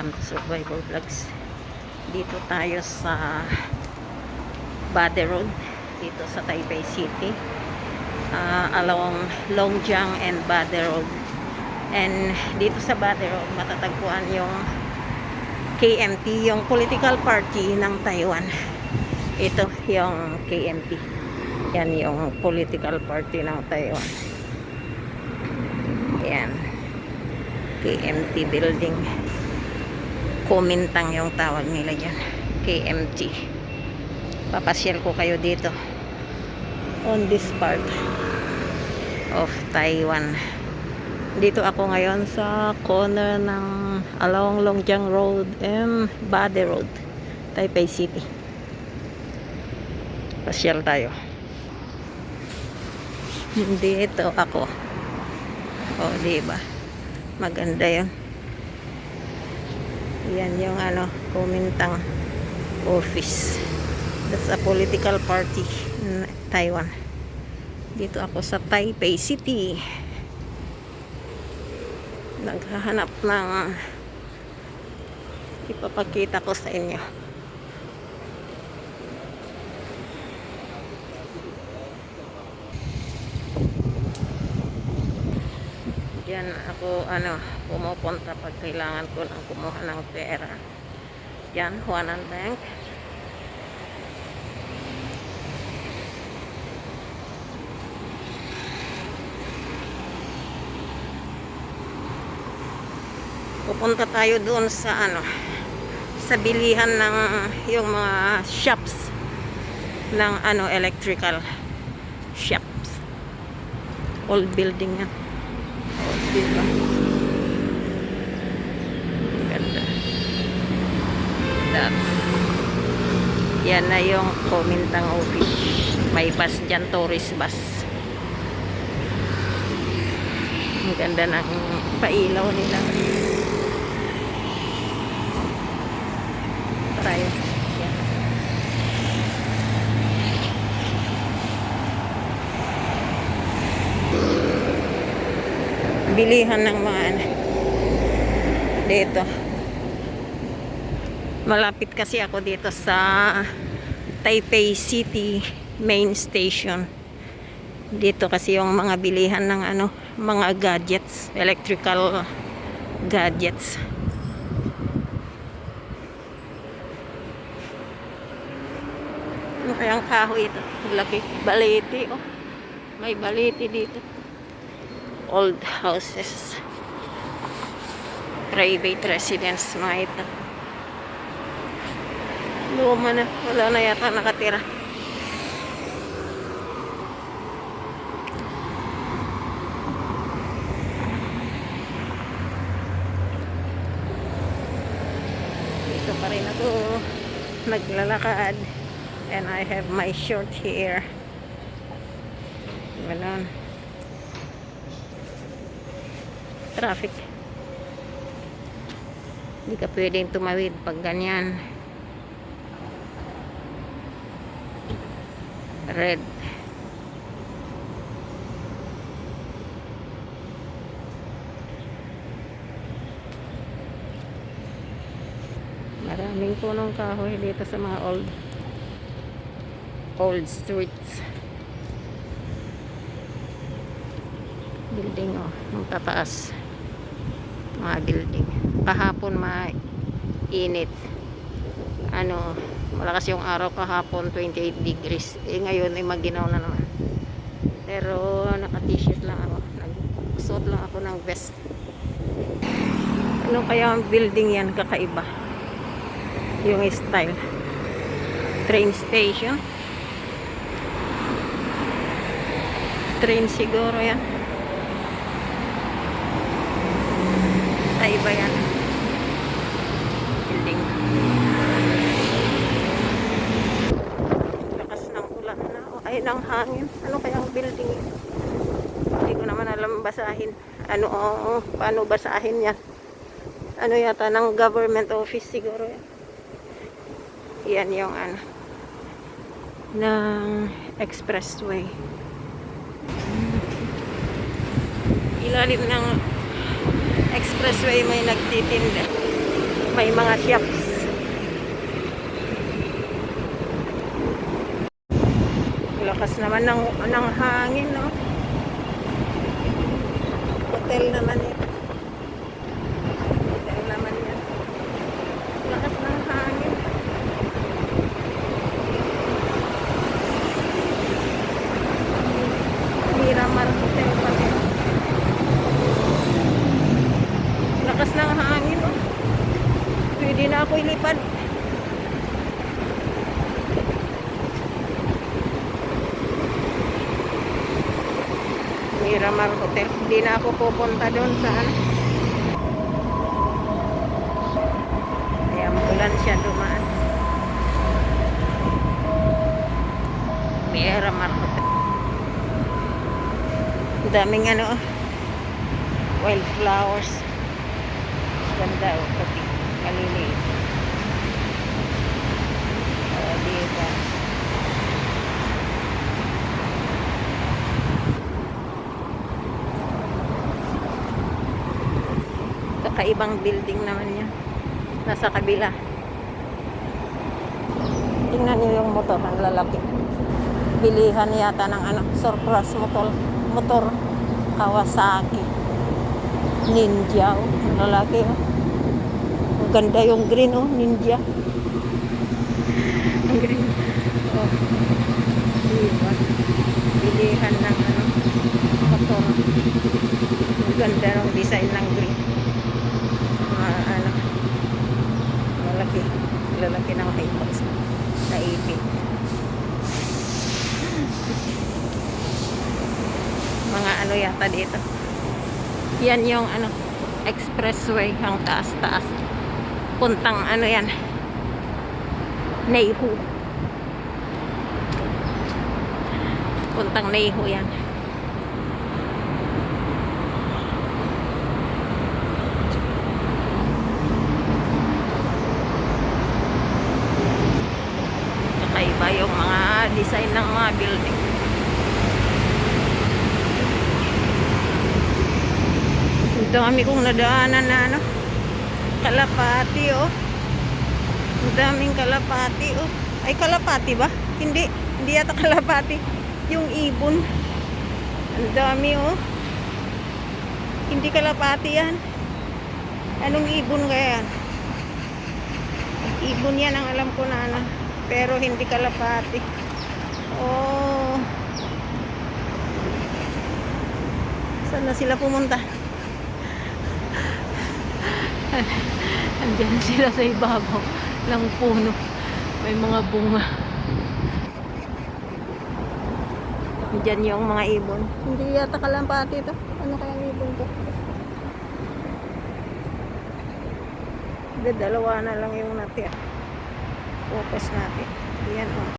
Welcome to Survival Vlogs. Dito tayo sa Bade Road, dito sa Taipei City. Ah, along Longjiang and Bade Road. And dito sa Bade Road, matatagpuan yung KMT, yung political party ng Taiwan. Ito yung KMT. Yan yung political party ng Taiwan. Yan. KMT building. Kumintang yung tawag nila dyan. KMT. Papasyal ko kayo dito. On this part of Taiwan. Dito ako ngayon sa corner ng along Longjiang Road and Bade Road. Taipei City. Pasyal tayo. Dito ako. O, di ba? Maganda yun. Yan yung ano, Kumintang office. That's a political party in Taiwan. Dito ako sa Taipei City. Naghahanap ng ipapakita ko sa inyo. Diyan ako ano, pumupunta pag kailangan ko lang kumuha ng pera. Yan, Huanan Bank. Pupunta tayo doon sa ano, sa bilihan ng yung mga shops ng ano electrical shops. Old building yan. Diba? Ganda. That's yan na yung Komintang office. May bus dyan, tourist bus. Ang ganda ng pailaw nila. Tayo. Yan. Bilihan ng mga ano. Dito. Malapit kasi ako dito sa Taipei City main station. Dito kasi yung mga bilihan ng ano, mga gadgets, electrical gadgets. Ano kayang kahoy ito? Laki. Baliti, oh. May baliti dito. Old houses. Private residence, mga ito. Luma na. Wala na yata nakatira. Dito pa rin ako naglalakad. And I have my short here. Ganon. Traffic. Hindi ka pwedeng tumawid pag ganyan. Red. Maraming punong kahoy dito sa mga old old streets. Building oh, ang tataas. Mga building. Kahapon mainit. Ano, malakas yung araw kahapon 28 degrees. Eh ngayon ay maginaw na naman. Pero naka-t-shirt lang ako. Nagsuot lang ako ng vest. Ano kaya ang building yan kakaiba? Yung style. Train station. Train siguro yan. Kaiba yan. Building. Lakas ng ulan na. o, Ay, ng hangin. Ano kaya ang building? Hindi ko naman alam basahin. Ano, oh, paano basahin yan? Ano yata, ng government office siguro yan. Yan yung ano ng expressway. Ilalim ng expressway may nagtitinda. may mga shops. Lakas naman ng, ng hangin, no? Hotel naman ito. Hotel naman yan. Lakas ng hangin. Miramar Hotel pa rin. Lakas ng hangin, oh. Pwede na ako ilipad. Miramar Hotel. Hindi na ako pupunta doon sa ano. May ambulansya dumaan. Miramar Hotel. Daming ano, oh. wildflowers. Ganda o, puti. Kaliliit. O, diba? Kakaibang building naman yan. Nasa kabila. Tingnan niyo yung motor, ang lalaki. Bilihan yata ng ano, surplus motor, motor Kawasaki. Ninja, oh. Lalaki, oh. Ganda yung green, oh, ninja. Ang green. Oh. Diba? Bilihan ng ano, motor. Ganda ng design ng green. Mga ano, lalaki. Lalaki ng Hilux. Naipit. Mga ano yata dito. Yan yung ano, expressway ang taas-taas. Puntang ano yan. Neihu. Puntang Neihu yan. Kakaiba yung mga design ng mga building. Dami kong nadaanan na ano. Kalapati oh. Ang daming kalapati oh. Ay kalapati ba? Hindi. Hindi yata kalapati. Yung ibon. Ang dami oh. Hindi kalapati yan. Anong ibon kaya yan? Ibon yan ang alam ko na ano. Pero hindi kalapati. Oh. Saan na sila pumunta? Andiyan sila sa ibabaw ng puno. May mga bunga. Andiyan yung mga ibon. Hindi yata kalampati ito. Ano kaya ang ibon to? Hindi, dalawa na lang yung natira. Focus natin. Yan o.